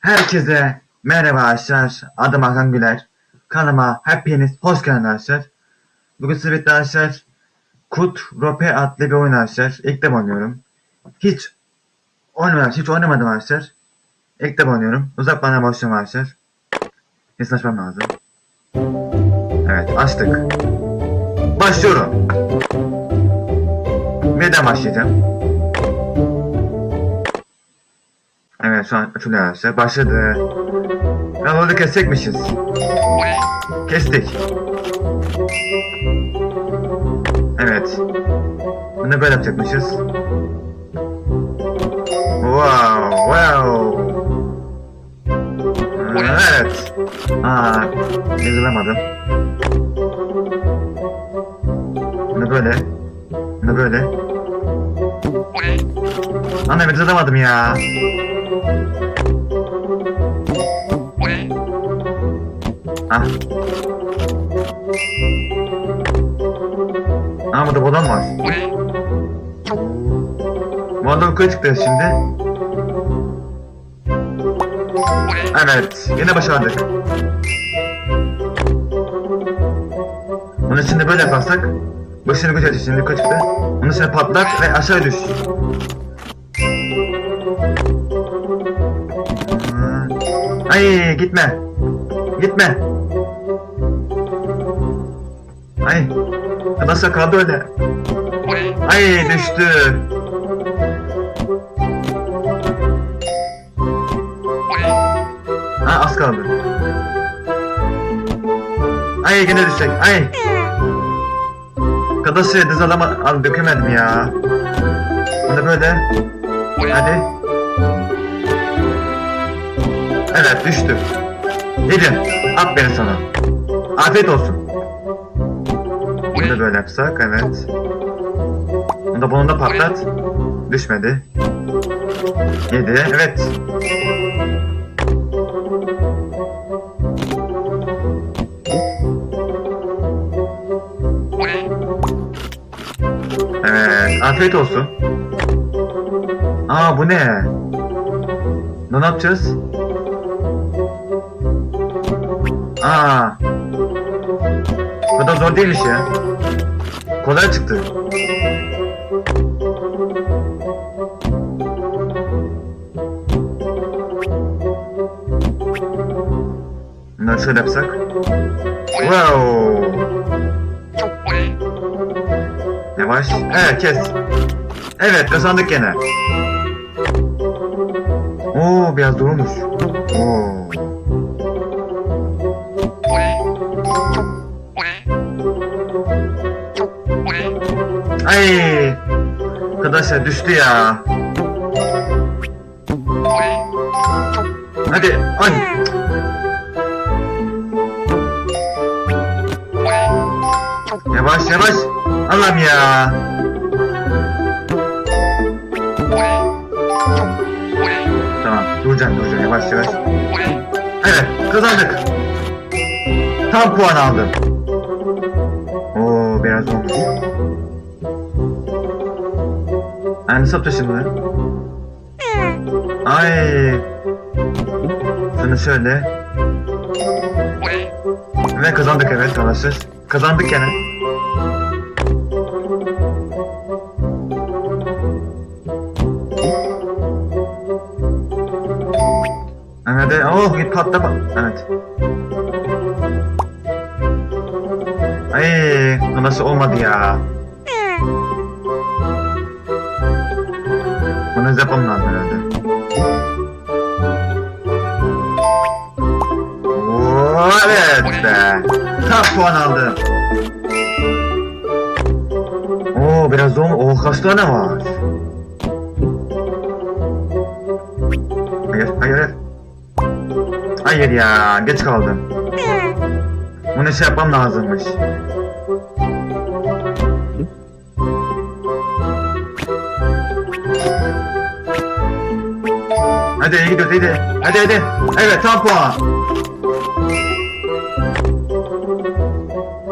Herkese merhaba arkadaşlar. Adım Hakan Güler. Kanalıma hepiniz hoş geldiniz arkadaşlar. Bugün birlikte arkadaşlar Kut Rope adlı bir oyun arkadaşlar. İlk defa oynuyorum. Hiç oynamadım, hiç oynamadım arkadaşlar. İlk defa oynuyorum. Uzak bana başlıyorum arkadaşlar. Kesin açmam lazım. Evet açtık. Başlıyorum. Neden başlayacağım? Evet şu an açılıyor arkadaşlar. Başladı. Ya orada kesecekmişiz. Kestik. Evet. Bunu böyle yapacakmışız. Wow, wow. Evet. Aa, yazılamadım. Bunu böyle. Bunu böyle. Anne yazılamadım ya. Ah. Aa burada balon var. Balon yukarı çıktı şimdi. Evet. Yine başardık. Bunu şimdi böyle yaparsak başını güzel şimdi yukarı çıktı. Onu şimdi patlat ve aşağı düş. Gitme. Gitme. Ay. Nasıl kaldı öyle? Ay düştü. Ha az kaldı. Ay yine düşecek. Ay. Kadası düz alama al dökemedim ya. Bunu böyle. Hadi. Evet düştü. Yedim. Aferin sana. Afiyet olsun. Bunu da böyle yapsak evet. Bunu da bunu da patlat. Düşmedi. Yedi. Evet. Evet. Afiyet olsun. Aa bu ne? Ne yapacağız? Aa. Bu kadar zor değilmiş ya. Kolay çıktı. Şöyle yapsak. Wow. Yavaş. Evet kes. Evet kazandık gene. Oo biraz durmuş. Oo. Ay. Arkadaşlar düştü ya. Hadi. Ay. Yavaş yavaş. Allah'ım ya. Tamam duracağım duracağım yavaş yavaş. Evet kazandık. Tam puan aldım. Oo biraz olmuş. Aynı sapta şimdi. Ay. Şunu şöyle. Ve kazandık evet arkadaşlar. Kazandık gene. Evet, oh git patla pat. Evet. Ay, nasıl olmadı ya? Bunu yapmam lazım herhalde. Oo, evet be. Tam puan aldım. Oo biraz zor. Oh kaç tane var? Hayır, hayır. Hayır ya, geç kaldım. Bunu şey yapmam lazımmış. Hadi iyi gidiyoruz iyi de. Hadi hadi. Evet tam puan.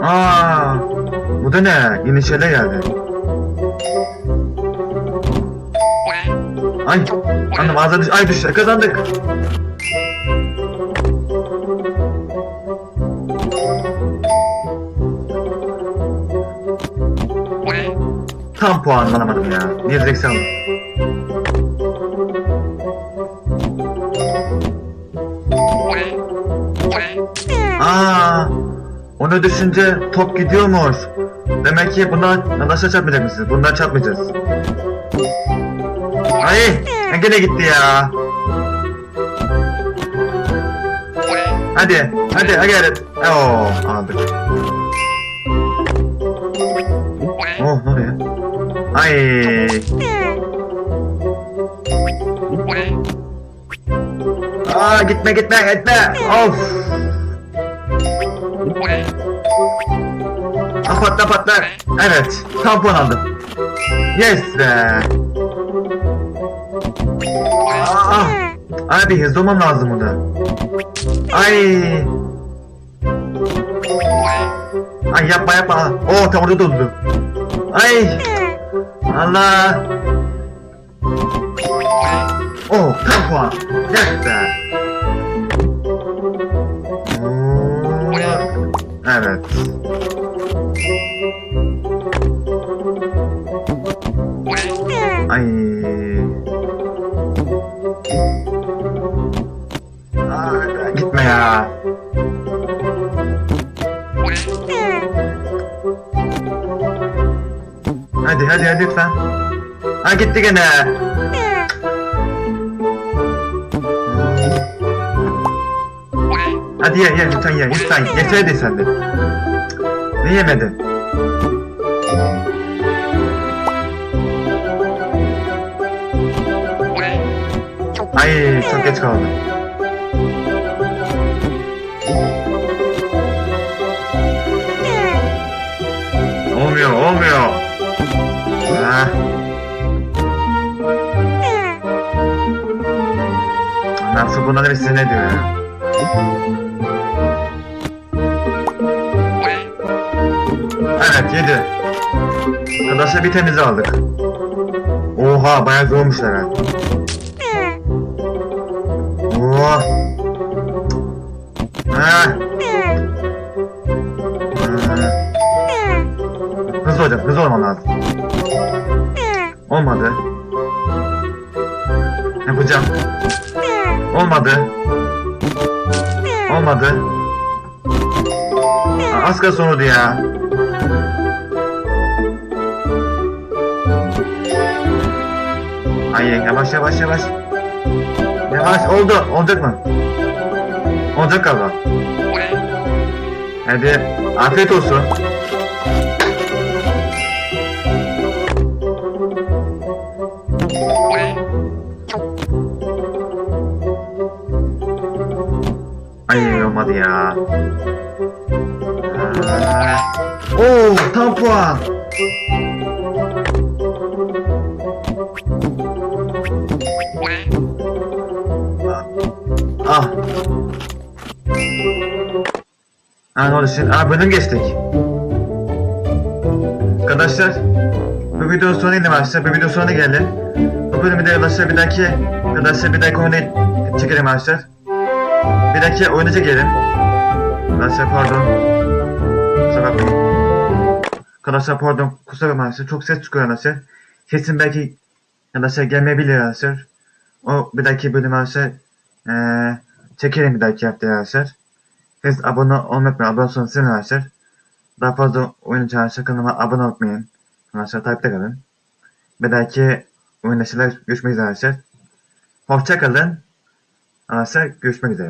Aa, bu da ne? Yeni şeyler geldi. Ay, annem ağzına düş, ay düştü, kazandık. Tam puanlanamadım ya. 1.80. onu düşünce top gidiyormuş. Demek ki bundan nasıl çarpmayacak mısınız? Bundan çarpmayacağız. Ay, gene gitti ya. Hadi, hadi, hadi gayret. Oo, aldık. Oh, ne oluyor? Ay. Aa, gitme, gitme, gitme. Of. Ah, patla, patla. Evet, tampon aldım. Yes be. Aa, abi hızlı olmam lazım burada. Ay. Ay yapma yapma. Oo tam orada doldu. Ay. Allah. Oh tam puan. Yes be. Evet. Ay. Aa, gitme ya. Hadi hadi hadi lütfen. Ha gitti gene. Hadi ye ye lütfen ye lütfen yeseydin sen de. Ne yemedin? Ay çok geç kaldım. Olmuyor olmuyor. Ha. Nasıl buna da bir sinir ediyor ya. Evet yedi. Arkadaşlar bir temiz aldık. Oha bayağı zormuşlar ha. Oh. Ha. Hızlı olacağım, hızlı olmam lazım. Olmadı. Yapacağım. Olmadı. Olmadı. Az kalsın oldu ya. Ay yavaş yavaş yavaş. Yavaş oldu. Olacak mı? Olacak galiba. Hadi afiyet olsun. Puan. Ah. Ha ne oldu şimdi? Aa bölüm geçtik. Arkadaşlar bu video sonu geldi arkadaşlar. Bu video sonuna geldi. Bu bölümü de arkadaşlar bir dahaki arkadaşlar bir dahaki oyunu çekelim arkadaşlar. Bir dahaki oyuna çekelim. Arkadaşlar pardon. Kusura bakmayın. Arkadaşlar pardon. Kusura bakmayın. Çok ses çıkıyor arkadaşlar. Sesim belki arkadaşlar gelmeyebilir arkadaşlar. O bir dahaki bölüm arkadaşlar eee çekelim bir dahaki hafta arkadaşlar. Siz abone olmayı unutmayın. Abone olsanız sevinirim arkadaşlar. Daha fazla oyun için arkadaşlar kanalıma abone olmayı unutmayın. Arkadaşlar takipte kalın. Bir dahaki oyunda görüşmek üzere arkadaşlar. Hoşça kalın. Arkadaşlar görüşmek üzere.